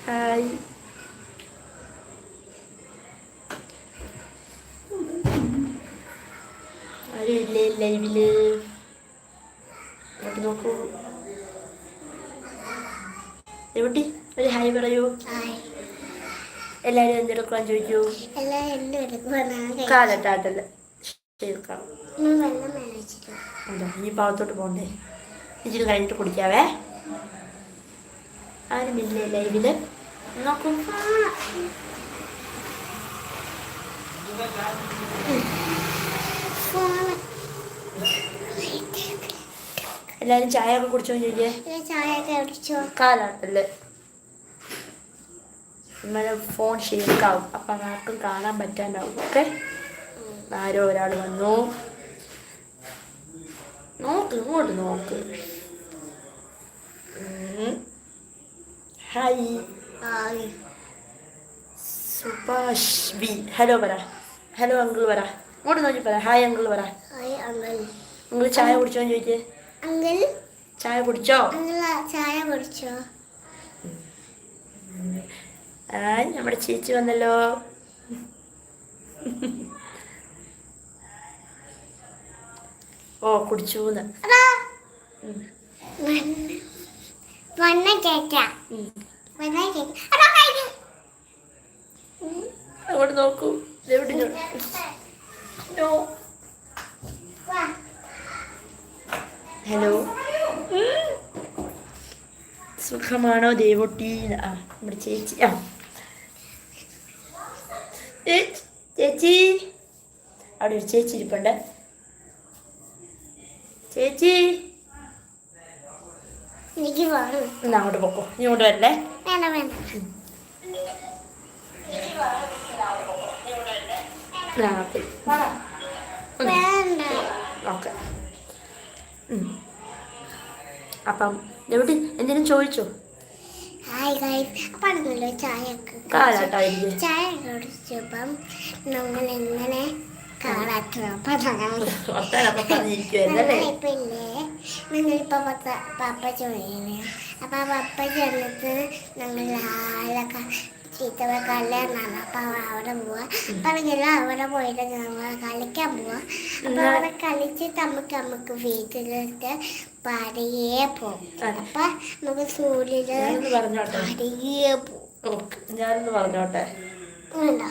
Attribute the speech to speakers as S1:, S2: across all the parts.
S1: Hi ആരുമില്ലേ ലൈവിൽ അങ്ങോട്ട് നോക്കൂ എവിടെ ഒരു ഹായ് പറയൂ.
S2: ഹായ്.
S1: എല്ലാവരും എന്തെടുക്കാൻ ചോദിക്കൂ? കാലട്ടാട്ടല്ല അതാ ഈ ഭാഗത്തോട്ട് പോകണ്ടേ ഇച്ചിരി കഴിഞ്ഞിട്ട് കുടിക്കാവേ. ആരുമില്ലേ ലൈവിൽ നോക്കും. എല്ലാരും ചായ ഒക്കെ കുടിച്ചോ? ചോദിക്കേ കാലാട്ടല്ലേ ഇന്നലെ ഫോൺ ഷേക്കാവും അപ്പം ആർക്കും കാണാൻ പറ്റാണ്ടാവും. ഓക്കെ? ആരോ ഒരാൾ വന്നു. നോക്ക് ഇങ്ങോട്ട് നോക്ക്. Hi.
S2: Hi.
S1: Subhash B hello പറ. ഹലോ അങ്കിൾ പറ. ഇങ്ങോട്ട് നോക്കി പറ. ഹായ് അങ്കിൾ പറ.
S2: Hi uncle.
S1: നിങ്ങൾ ചായ കുടിച്ചോ ചോദിച്ചേ
S2: അങ്കിൾ.
S1: ചായ കുടിച്ചോ?
S2: ചായ കുടിച്ചോ?
S1: ആ നമ്മുടെ ചേച്ചി വന്നല്ലോ. ഓ കുടിച്ചൂന്ന്. വന്ന.
S2: വണ്ണ കേക്ക അതാ
S1: അങ്ങോട്ട് നോക്കൂ. എവിടെ ഹലോ. സുഖമാണോ ദേവൊട്ടി? ആ നമ്മുടെ ചേച്ചി. ആ. ചേച്ചി ചേച്ചി. അവിടെ ഒരു ചേച്ചി ഇരിപ്പുണ്ട്. ചേച്ചി.
S2: എനിക്ക് വേണം.
S1: എന്നാ അങ്ങോട്ട് പോക്കോ. ഇങ്ങോട്ട് വരല്ലേ?
S2: വേണ്ട
S1: ഓക്കെ. അപ്പം എവിടെ? എന്തിനും ചോദിച്ചോ?
S2: ചായ ചായ കുടിച്ചപ്പം നമ്മൾ എങ്ങനെ ഞങ്ങളിപ്പോ പപ്പ ചോദിക്കണേ അപ്പൊ പപ്പ ചെന്നിട്ട് ഞങ്ങൾ ആളൊക്കെ ചീത്ത കല്യാണമാണ് അപ്പൊ അവിടെ പോവാ. പറഞ്ഞല്ലോ അവിടെ പോയിട്ട് ഞങ്ങൾ കളിക്കാൻ പോവാ. അപ്പൊ അവിടെ കളിച്ചിട്ട് നമുക്ക് നമുക്ക് വീട്ടിലിട്ട് പടിയേ പോകും. അപ്പൊ നമുക്ക് സൂര്യന് പടിയേ പോകും
S1: ഞാനൊന്ന് പറഞ്ഞോട്ടെ?
S2: ഉണ്ടോ?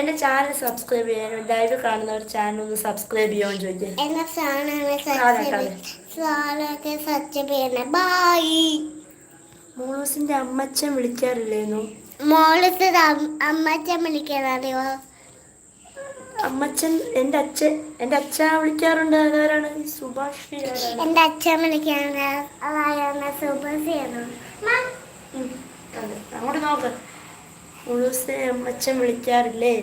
S1: എന്റെ ചാനൽ സബ്സ്ക്രൈബ് ചെയ്യാനും ലൈവ് കാണുന്ന ഒരു ചാനൽ ഒന്ന് സബ്സ്ക്രൈബ് ചെയ്യാൻ ചോദിക്കാം.
S2: ചാനൽ സബ്സ്ക്രൈബ് ചെയ്യണം. ബായ്
S1: മോളൂസിന്റെ അമ്മച്ചൻ വിളിക്കാറില്ലേന്നു?
S2: മോളൂസ് അമ്മച്ചൻ വിളിക്കാറിയോ
S1: അമ്മച്ചൻ എന്റെ അച്ഛൻ എന്റെ അച്ഛൻ വിളിക്കാറുണ്ട്. അതാരാണ് സുഭാഷ്?
S2: എന്റെ അച്ഛൻ വിളിക്കാറുണ്ട്
S1: സുഭാഷ് അതെ. അങ്ങോട്ട് നോക്ക്. മോളൂസിനെ അമ്മച്ചൻ വിളിക്കാറില്ലേ?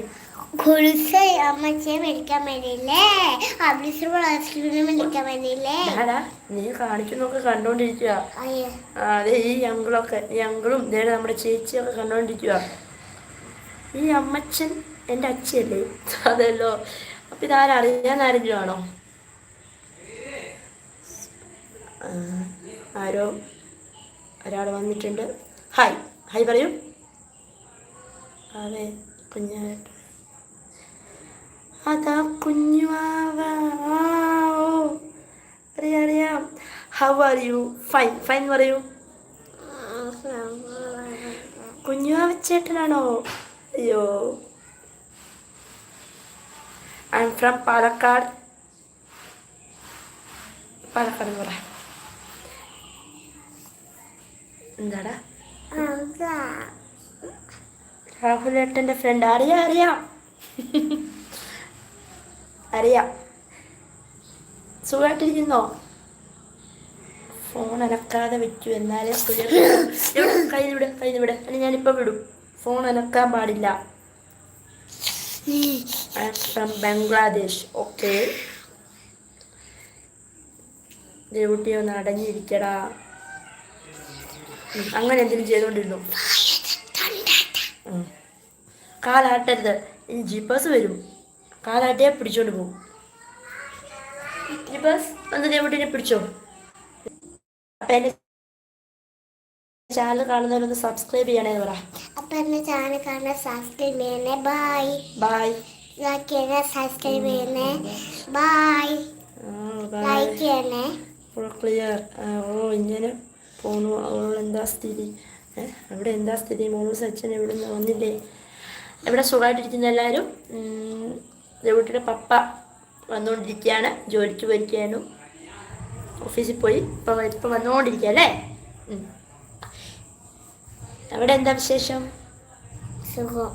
S2: കുളിച്ച് അമ്മച്ചയെ വിളിക്കാൻ വരില്ലേ? അബ്ലിസ് വിളിക്കാൻ
S1: വരില്ലേ? നീ നോക്ക് കണ്ടോണ്ടിരിക്കുക
S2: അയ്യോ.
S1: അതെ ഈ അങ്കിളൊക്കെ ഈ അങ്കിളും നേരെ നമ്മുടെ ചേച്ചിയൊക്കെ കണ്ടോണ്ടിരിക്കുക ഈ അമ്മച്ചൻ എന്റെ അച്ഛയല്ലേ? അതല്ലോ. അപ്പൊ ഇതാരറിയാൻ ആരെങ്കിലും ആണോ? ആരോ? ഒരാൾ വന്നിട്ടുണ്ട്. ഹായ് ഹായ് പറയൂ അതെ കുഞ്ഞായിട്ട്. അതാ കുഞ്ഞു അറിയാം അറിയാം. How are you fine fine പറയൂ. കുഞ്ഞുമാവച്ചേട്ടനാണോ? അയ്യോ. I'm from Palakkad Palakkad പറ എന്താടാ? രാഹുൽ ഏട്ടന്റെ ഫ്രണ്ട് അറിയാം അറിയാം. അറിയാം. സുഖമായിട്ടിരിക്കുന്നോ ഫോൺ അനക്കാതെ വിറ്റു എന്നാലേ ക്ലിയർ കയ്യിൽ വിട് കയ്യിൽ വിട് അല്ലെങ്കിൽ ഞാനിപ്പോൾ വിടും. ഫോൺ അനക്കാൻ പാടില്ല. ഫ്രം ബംഗ്ലാദേശ്. ഓക്കെ ഡ്യൂട്ടി ഒന്ന് അടഞ്ഞിരിക്കടാ അങ്ങനെ എന്തെങ്കിലും ചെയ്തുകൊണ്ടിരുന്നു. കാലാട്ടരുത്. ഇനി ജീപ്പേഴ്സ് വരും. കാലാട്ടിയെ പിടിച്ചോണ്ട് പോകും ജീപ്പേഴ്സ് ഒന്ന് ദേവട്ടിനെ പിടിച്ചോ. അപ്പം എന്റെ ചാനൽ കാണുന്നവരൊന്ന് സബ്സ്ക്രൈബ് ചെയ്യണേ പറ.
S2: അപ്പൊ എന്റെ ചാനൽ കാണാൻ സബ്സ്ക്രൈബ് ചെയ്യണേ. ബൈ.
S1: ബൈ.
S2: ലൈക്ക് ചെയ്യണേ സബ്സ്ക്രൈബ് ചെയ്യണേ. ബൈ. ലൈക്ക് ചെയ്യണേ.
S1: Full clear. ഓ ഇങ്ങനെ പോണു. അവളോട് എന്താ സ്ഥിതി? അവിടെ എന്താ സ്ഥിതി? മോനു സച്ചിൻ എവിടെ നിന്ന് വന്നില്ലേ? എവിടെ സുഖമായിട്ടിരിക്കുന്ന എല്ലാവരും? ദേവട്ടിയുടെ പപ്പ വന്നുകൊണ്ടിരിക്കുകയാണ് ജോലിക്ക് പോയിരിക്കുകയാണ്. ഓഫീസിൽ പോയി ഇപ്പം ഇപ്പം വന്നുകൊണ്ടിരിക്കുക അല്ലേ? അവിടെ എന്താ വിശേഷം?
S2: സുഖം.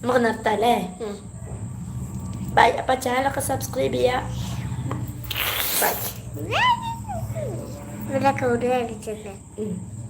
S1: നമുക്ക് നിർത്താം അല്ലേ? ബൈ. അപ്പം ചാനലൊക്കെ സബ്സ്ക്രൈബ് ചെയ്യുക. ബൈ.
S2: ഇവിടെ കൂടുതൽ അടിച്ചിട്ടുണ്ട്.